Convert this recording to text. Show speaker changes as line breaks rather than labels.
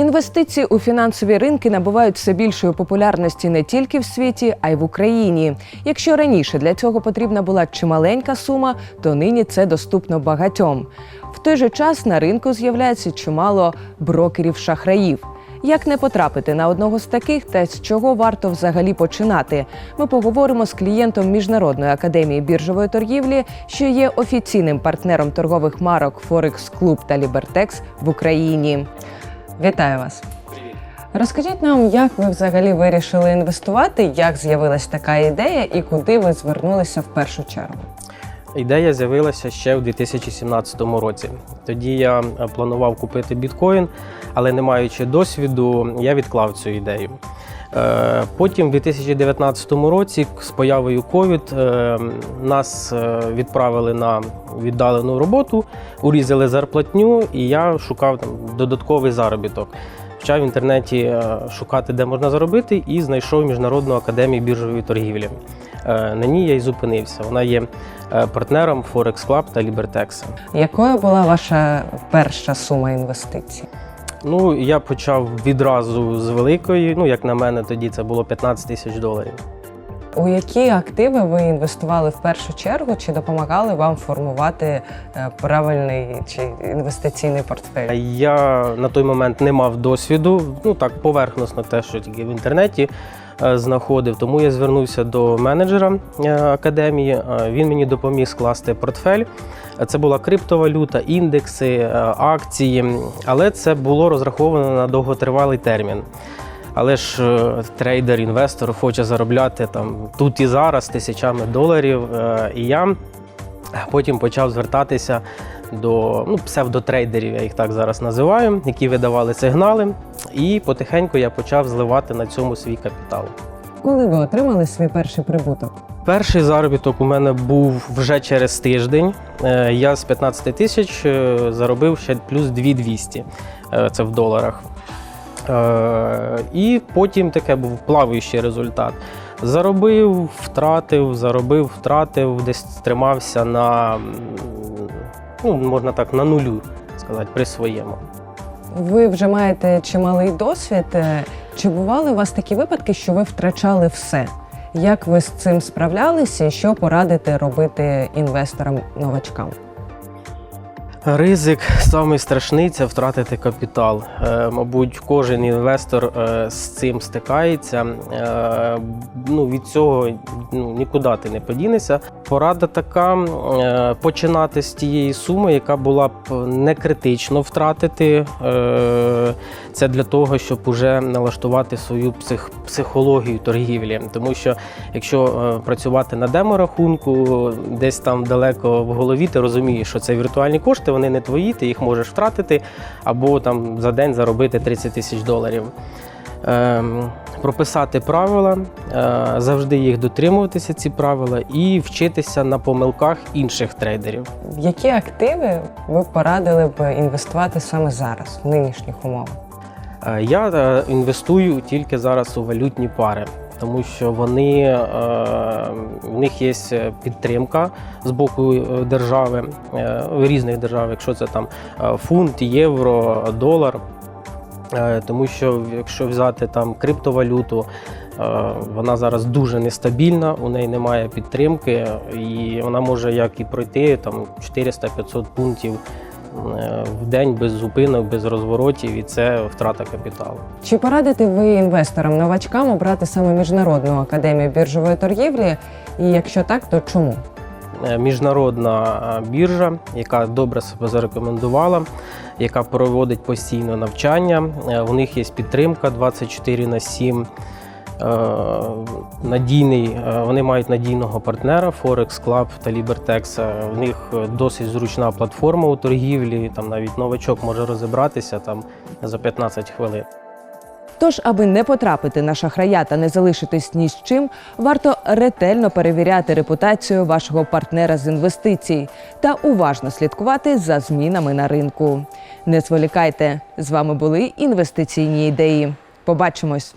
Інвестиції у фінансові ринки набувають все більшої популярності не тільки в світі, а й в Україні. Якщо раніше для цього потрібна була чималенька сума, то нині це доступно багатьом. В той же час на ринку з'являється чимало брокерів-шахраїв. Як не потрапити на одного з таких та з чого варто взагалі починати? Ми поговоримо з клієнтом Міжнародної академії біржової торгівлі, що є офіційним партнером торгових марок Forex Club та Libertex в Україні. Вітаю вас! Розкажіть нам, як ви взагалі вирішили інвестувати, як з'явилась така ідея і куди ви звернулися в першу чергу?
Ідея з'явилася ще в 2017 році. Тоді я е, планував купити біткоін, але не маючи досвіду, я відклав цю ідею. Е, Потім, у 2019 році, з появою COVID, е, нас е, відправили на віддалену роботу, урізали зарплатню, і я шукав там додатковий заробіток. Почав в інтернеті шукати, де можна заробити, і знайшов Міжнародну академію біржової торгівлі. На ній я й зупинився. Вона є партнером Forex Club та Libertex.
Якою була ваша перша сума інвестицій?
Ну, я почав відразу з великої. Ну, як на мене, тоді це було 15 тисяч доларів.
У які активи ви інвестували в першу чергу, чи допомагали вам формувати е, правильний чи інвестиційний портфель?
Я на той момент не мав досвіду, ну так поверхносно, те, що тільки в інтернеті знаходив. Тому я звернувся до менеджера е, академії. Е, Він мені допоміг скласти портфель. Е, Це була криптовалюта, індекси, е, акції, але це було розраховано на довготривалий термін. Але ж е, трейдер, інвестор хоче заробляти там тут і зараз тисячами доларів. Е, І я потім почав звертатися до ну, псевдотрейдерів, я їх так зараз називаю, які видавали сигнали. І потихеньку я почав зливати на цьому свій капітал.
Коли ви отримали свій перший прибуток?
Перший заробіток у мене був вже через тиждень. Е, Я з 15 тисяч е, заробив ще плюс 2200. Е, Це в доларах. І потім таке був плаваючий результат. Заробив, втратив, заробив, втратив, десь тримався на, ну, можна так, на нулю сказати, при своєму.
Ви вже маєте чималий досвід. Е, Чи бували у вас такі випадки, що ви втрачали все? Як ви з цим справлялися що порадите робити інвесторам-новачкам?
Ризик самий страшний це втратити капітал. Е, Мабуть, кожен інвестор е, з цим стикається. Е, Ну, від цього ну, нікуди ти не подінешся. Порада така: починати з тієї суми, яка була б не критично втратити. Це для того, щоб уже налаштувати свою псих, психологію торгівлі. Тому що якщо працювати на деморахунку, десь там далеко в голові, ти розумієш, що це віртуальні кошти, вони не твої, ти їх можеш втратити, або там за день заробити 30 тисяч доларів. Ем, прописати правила, е, завжди їх дотримуватися, ці правила, і вчитися на помилках інших трейдерів.
В які активи ви порадили б інвестувати саме зараз, в нинішніх умовах?
Е, Я е, інвестую тільки зараз у валютні пари, тому що вони е, в них є підтримка з боку е, держави, е, різних держав, якщо це там е, фунт, євро, долар. Е, Тому що якщо взяти там криптовалюту, е, вона зараз дуже нестабільна, у неї немає підтримки, і вона може як і пройти там 400-500 пунктів е, в день без зупинок, без розворотів, і це втрата капіталу.
Чи порадите ви інвесторам-новачкам обрати саме Міжнародну академію біржової торгівлі? І якщо так, то чому?
Е, Міжнародна е, біржа, яка добре себе зарекомендувала, яка проводить постійно навчання. Е, У них є підтримка 24 на 7. Е, Надійний, е, вони мають надійного партнера Forex Club та Libertex. Е, У них досить зручна платформа у торгівлі. Там навіть новачок може розібратися там за 15 хвилин.
Тож, аби не потрапити на шахрая та не залишитись ні з чим, варто ретельно перевіряти репутацію вашого партнера з інвестицій та уважно слідкувати за змінами на ринку. Не зволікайте! З вами були інвестиційні ідеї. Побачимось!